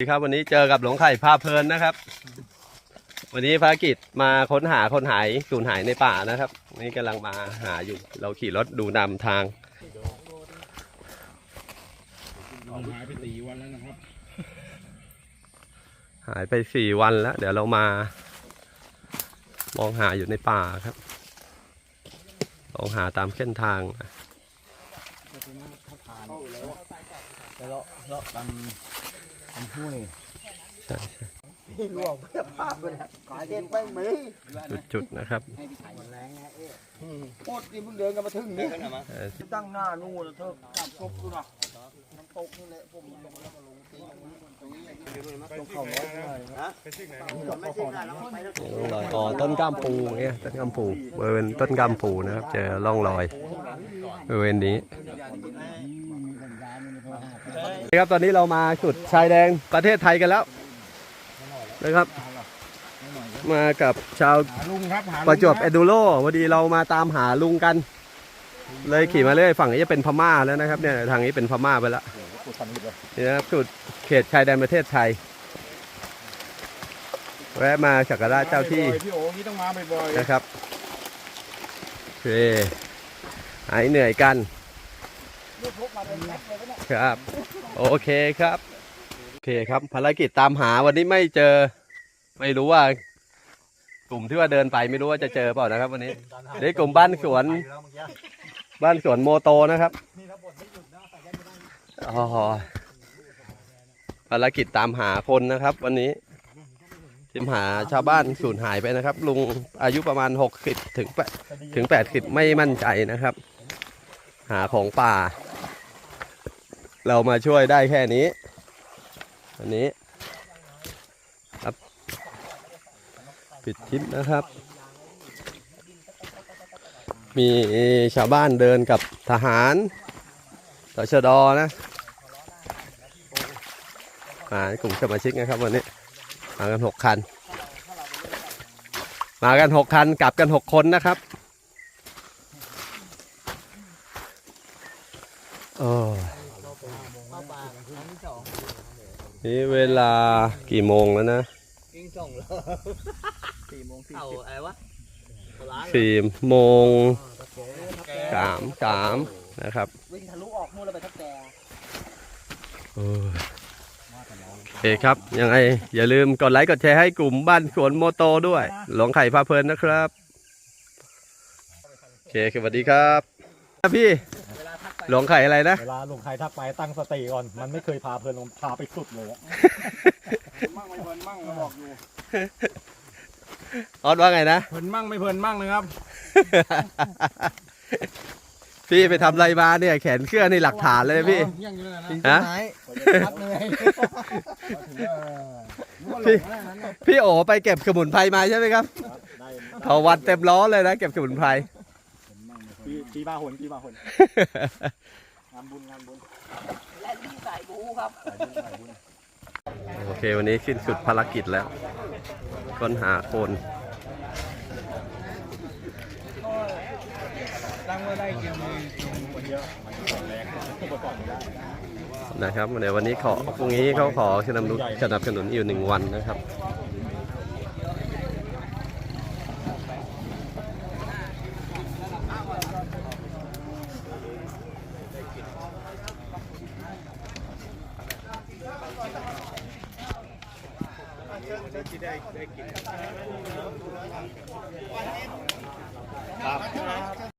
สวัสดีครับวันนี้เจอกับหลวงไข่พาเพลินนะครับ วันนี้ภารกิจมาค้นหาคนหายสูญหายในป่านะครับนี่กำลังมาหาอยู่ เราขี่รถดูนำทางหายไปสี่วันแล้วนะครับ หายไปสี่วันแล้ว เดี๋ยวเรามา มองหาอยู่ในป่าครับมองหาตามเส้นทางเลาะเลาะตามตาม ห้วยใช่ใช่ที่ลวกเพื่อภาพเลยนะขายเด็ดไม่มีจุดๆนะครับแรงไงเอ๊ะโคตรที่เพิ่งเดินกันมาถึงนี่เอ่อตั้งหน้านู่นแล้วเธอจับศพดูนะน้ำตกนี่แหละผมลงแล้วก็ลงตีตรงนี้ตรงเขาน้อยหน่อยนะไม่ใช่ได้แล้วไปแล้วร่องรอยอ๋อต้นกล้ามปูเนี่ยต้นกล้ามปูบริเวณต้นกล้ามปูนะครับเจอร่องรอยบริเวณนี้ นะครับตอนนี้เรามาจุดชายแดงประเทศไทยกันแล้วนะครับ มากับชาวลุงครับประจวบเอดูโรพอดีเรามาตามหาลุงกัน เลยขี่มาเรื่อยฝั่งนี้จะเป็นพม่าแล้วนะครับเนี่ยทางนี้เป็นพม่าไปแล้วนี่นะครับจุดเขตชายแดนประเทศไทยแวะมาสักการะเจ้าที่พี่โอ๋นี่ต้องมาบ่อยนะครับโอเคหายเหนื่อยกันครับ โอเคครับ โอเคครับภารกิจตามหาวันนี้ไม่เจอ ไม่รู้ว่ากลุ่มที่ว่าเดินไปไม่รู้ว่าจะเจอเปล่านะครับ วันนี้เดี๋ยวกลุ่มบ้านสวน บ้านสวนโมโตนะครับอ๋อภารกิจตามหาคนนะครับ วันนี้ทีมหาชาวบ้านสูญหายไปนะครับ ลุงอายุประมาณหกสิบถึงแปดถึงแปดสิบไม่มั่นใจนะครับ หาของป่า เรามาช่วยได้แค่นี้ อันนี้ครับ ปิดทิปนะครับ มีชาวบ้านเดินกับทหารตชดนะมากลุ่มสมาชิกนะครับวันนี้ มากันหกคัน มากันหกคันกลับกันหกคนนะครับโอ้ นี่เวลากี่โมงแล้วนะยิงส่งแล้วสี่โมงสี่สิบอะไรวะสี่โมงสามสามนะครับ วิ่งทะลุออกนู่นแล้วไปทับแกโอ้ยโอเคครับ ยังไง อย่าลืมกดไลค์กดแชร์ให้กลุ่มบ้านสวนโมโตด้วย หลวงไข่พาเพลินนะครับ โอเคสวัสดีครับพี่ หลวงไข่อะไรนะ เวลาลุงใครทักไปตั้งสติก่อน มันไม่เคยพาเพลินลงพาไปสุดเลยอะๆมั่งไม่เพลินมั่งบอกอยู่ออสว่าไงนะ เพลินมั่งไม่เพลินมั่งนะครับ พี่ไปทำอะไรมาเนี่ย แขนเคลื่อนนี่หลักฐานเลยพี่ ยังอยู่เลยนะจริงฮะไหมพักเหนื่อยพี่ พี่โอไปเก็บสมุนไพรมาใช่ไหมครับ ได้เขาวัดเต็มล้อเลยนะ เก็บสมุนไพร ปีปีบาหนปีบาหนงานบุญงานบุญและที่สายบูครับโอเค วันนี้สิ้นสุดภารกิจแล้ว ค้นหาคนตั้งไว้ได้กินเลยคนเยอะมันแรงอุปกรณ์ไม่ได้นะครับเดี๋ยววันนี้ขอพรุ่งนี้เขาขอสนับสนุนสนับสนุนอยู่หนึ่งวันนะครับ ได้ได้กินครับ